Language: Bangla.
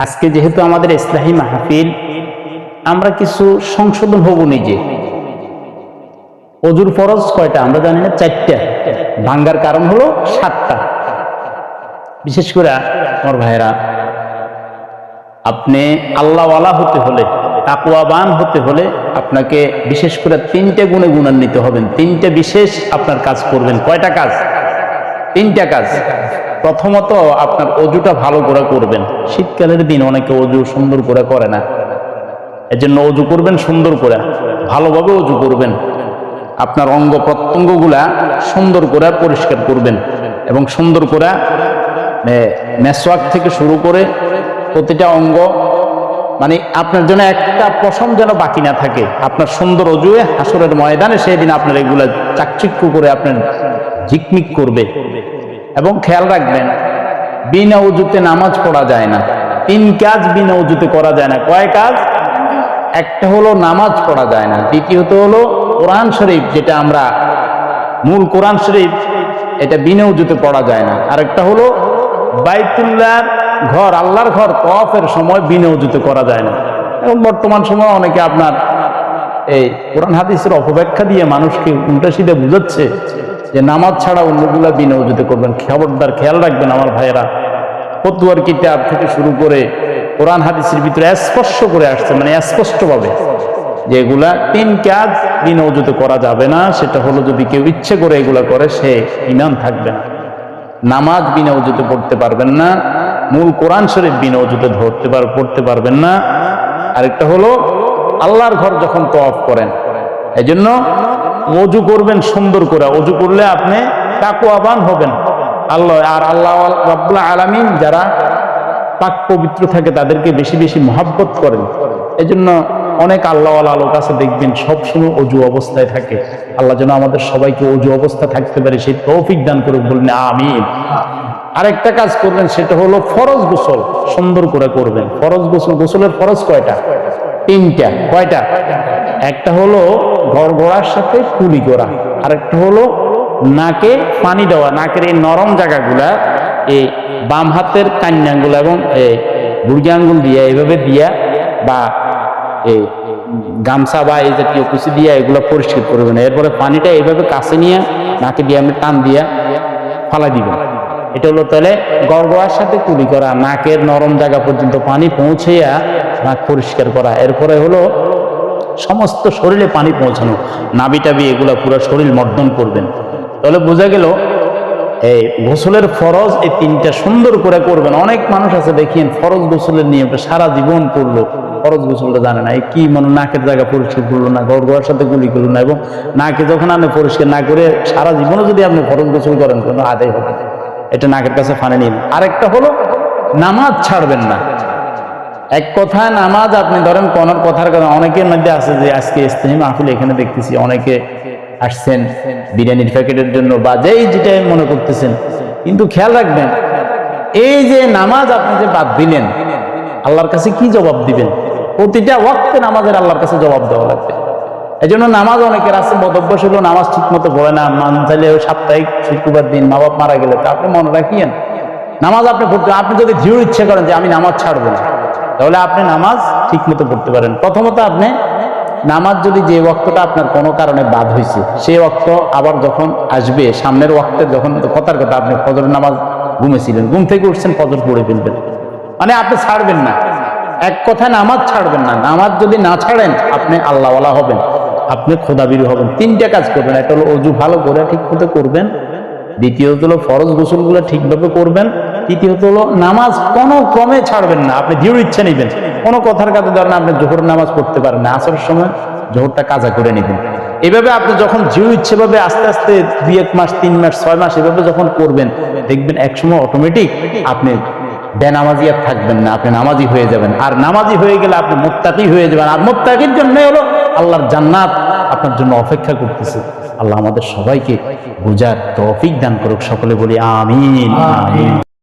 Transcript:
আজকে যেহেতু আমাদের ইসলাহী মাহফিল, আমরা কিছু সংশোধন হব নিজে। অজুর ফরজ কয়টা? আমরা জানি না, চারটা। ভাঙ্গার কারণ হলো সাতটা। বিশেষ করে, আমার ভাইয়েরা, আপনি আল্লাহওয়ালা হতে হলে তাকুয়াবান হতে হলে আপনাকে বিশেষ করে তিনটে গুণে গুণান্বিত হবেন। তিনটে বিশেষ আপনার কাজ করবেন। কয়টা কাজ? তিনটা কাজ। প্রথমত আপনার অজুটা ভালো করে করবেন। শীতকালের দিন অনেকে অজু সুন্দর করে করে না। এজন্য অজু করবেন সুন্দর করে। ভালোভাবে অজু করবেন। আপনার অঙ্গ প্রত্যঙ্গগুলা সুন্দর করে পরিষ্কার করবেন এবং সুন্দর করে মেসওয়াক থেকে শুরু করে প্রতিটা অঙ্গ মানে আপনার জন্য একটা পশম যেন বাকি না থাকে। আপনার সুন্দর অজুয়ে হাসরের ময়দানে সেই দিন আপনার এগুলা চাকচিক্য করে আপনার ঝিকমিক করবে। এবং খেয়াল রাখবেন, বিনা উজুতে নামাজ পড়া যায় না। তিন কাজ বিনা উজুতে করা যায় না। কয় কাজ? একটা হলো নামাজ পড়া যায় না। দ্বিতীয়ত হলো কোরআন শরীফ, যেটা আমরা মূল কোরআন শরীফ, এটা বিনা উজুতে পড়া যায় না। আরেকটা হলো বাইতুল্লাহর ঘর, আল্লাহর ঘর তফের সময় বিনা উজুতে করা যায় না। এবং বর্তমান সময় অনেকে আপনার এই কোরআন হাদিসের অপব্যাখ্যা দিয়ে মানুষকে উল্টা সিধে বুঝাচ্ছে। যে নামাজ ছাড়া অন্যগুলা বিনা উজুতে করবেন। খবরদার খেয়াল রাখবেন আমার ভাইয়েরা। ফতুয়ার কিতাব থেকে শুরু করে কোরআন হাদিসের ভিতরে স্পষ্ট করে আসছে মানে স্পষ্টভাবে যে এগুলা তিন কাজ বিনা উজুতে করা যাবে না, সেটা হলো যদি কেউ ইচ্ছে করে এগুলা করে, সে ইমান থাকবে না। নামাজ বিনা উজুতে পড়তে পারবেন না, মূল কোরআন শরীফ বিনা উজুতে ধরতে পার পড়তে পারবেন না। আরেকটা হলো, আল্লাহর ঘর যখন তফ করেন এই জন্য অজু করবেন সুন্দর করে। অজু করলে আপনি তাকুয়াবান হবেন। আল্লাহ, আর আল্লাহ রাব্বুল আলামিন যারা পাক পবিত্র থাকে তাদেরকে বেশি বেশি মহাব্বত করেন। এজন্য অনেক আল্লাহওয়ালা লোক আছে দেখবেন সবসময় অজু অবস্থায় থাকে। আল্লাহ যেন আমাদের সবাইকে অজু অবস্থা থাকতে পারে, সেই তৌফিক দান করে বললেন আমিন। আরেকটা কাজ করবেন, সেটা হলো ফরজ গোসল সুন্দর করে করবেন। ফরজ গোসল, গোসলের ফরজ কয়টা? তিনটা। কয়টা? একটা হলো গড়গড়ার সাথে কুলি করা। আরেকটা হলো নাকে পানি দেওয়া। নাকের এই নরম জায়গাগুলা, এই বাম হাতের কান্যাঙ্গুল এবং এই বুড়ি আঙ্গুল দিয়া এইভাবে দিয়া বা এই গামছা বা এই জাতীয় কুচি দিয়া এগুলো পরিষ্কার করবেন। এরপরে পানিটা এইভাবে কাছে নিয়ে নাকে দিয়ে আমি টান দিয়া ফালা দিবেন। এটা হলো তাহলে গড়গড়ার সাথে কুলি করা। নাকের নরম জায়গা পর্যন্ত পানি পৌঁছেয়া নাক পরিষ্কার করা। এরপরে হলো সমস্ত শরীরে পানি পৌঁছানো। নাবি টাবি এগুলো পুরো শরীর মর্দন করবেন। তাহলে বোঝা গেল, এই গোসলের ফরজ এই তিনটা সুন্দর করে করবেন। অনেক মানুষ আছে দেখিয়েন ফরজ গোসলের নিয়মটা সারা জীবন করল। ফরজ গোসলটা জানে না, এই কি মনে নাকের জায়গা পরিষ্কার করল না গড় গড়ার সাথে গুলি করল না, এবং নাকে যখন আপনি পরিষ্কার না করে সারা জীবনও যদি আপনি ফরজ গোসল করেন, কোনো আদায় হবে এটা নাকের কাছে ফানে নিন। আরেকটা হলো, নামাজ ছাড়বেন না। এক কথা নামাজ আপনি ধরেন কোন কথার কথা অনেকের মধ্যে আছে যে আজকে ইস্তেমি মাহফিল এখানে দেখতেছি, অনেকে আসছেন বিরিয়ানির প্যাকেটের জন্য বা যেই যেটাই মনে করতেছেন। কিন্তু খেয়াল রাখবেন, এই যে নামাজ আপনি যে বাদ দিলেন, আল্লাহর কাছে কি জবাব দিবেন? প্রতিটা ওয়াক্তে নামাজের আল্লাহর কাছে জবাব দেওয়া লাগবে। এই জন্য নামাজ অনেকের আছে, বদভ্যাস হলো নামাজ ঠিক মতো পড়ে না, মান চাইলে সাপ্তাহিক শুক্রবার দিন মা বাপ মারা গেলে তা আপনি মনে রাখিয়েন। নামাজ আপনি পড়তে, আপনি যদি দৃঢ় ইচ্ছে করেন যে আমি নামাজ ছাড়বো না। তাহলে আপনি নামাজ ঠিক মতো পড়তে পারেন। প্রথমত আপনি নামাজ যদি যে ওয়াক্তটা আপনার কোনো কারণে বাদ হয়েছে সেই ওয়াক্ত আবার যখন আসবে, সামনের ওয়াক্তে যখন কথার কথা আপনি ফজরের নামাজ ঘুমেছিলেন ঘুম থেকে উঠছেন, ফজর পড়ে ফেলবেন। মানে আপনি ছাড়বেন না। এক কথায় নামাজ ছাড়বেন না। নামাজ যদি না ছাড়েন, আপনি আল্লাহওয়ালা হবেন, আপনি খোদাবির হবেন। তিনটা কাজ করবেন। একটা হলো অজু ভালো করে ঠিক মতো করবেন। দ্বিতীয়ত হলো ফরজ গোসলগুলো ঠিকভাবে করবেন। তৃতীয়ত হলো, নামাজ কোনো ক্রমে ছাড়বেন না, আপনি দৃঢ় ইচ্ছা নেবেন। কোনো কথার কাছে ধরেন আপনি জোহর নামাজ পড়তে পারেন না আসার সময় জোহরটা কাজা করে নেবেন। এভাবে আপনি যখন দৃঢ় ইচ্ছেভাবে আস্তে আস্তে দুই এক মাস, তিন মাস, ছয় মাস এভাবে যখন করবেন, দেখবেন একসময় অটোমেটিক আপনি বেনামাজি আর থাকবেন না, আপনি নামাজি হয়ে যাবেন। আর নামাজি হয়ে গেলে আপনি মুত্তাকি হয়ে যাবেন। আর মুত্তাকির জন্য হলো আল্লাহর জান্নাত আপনার জন্য অপেক্ষা করতেছে। আল্লাহ আমাদের সবাইকে বুঝার তৌফিক দান করুক, সকলে বলি আমিন আমিন।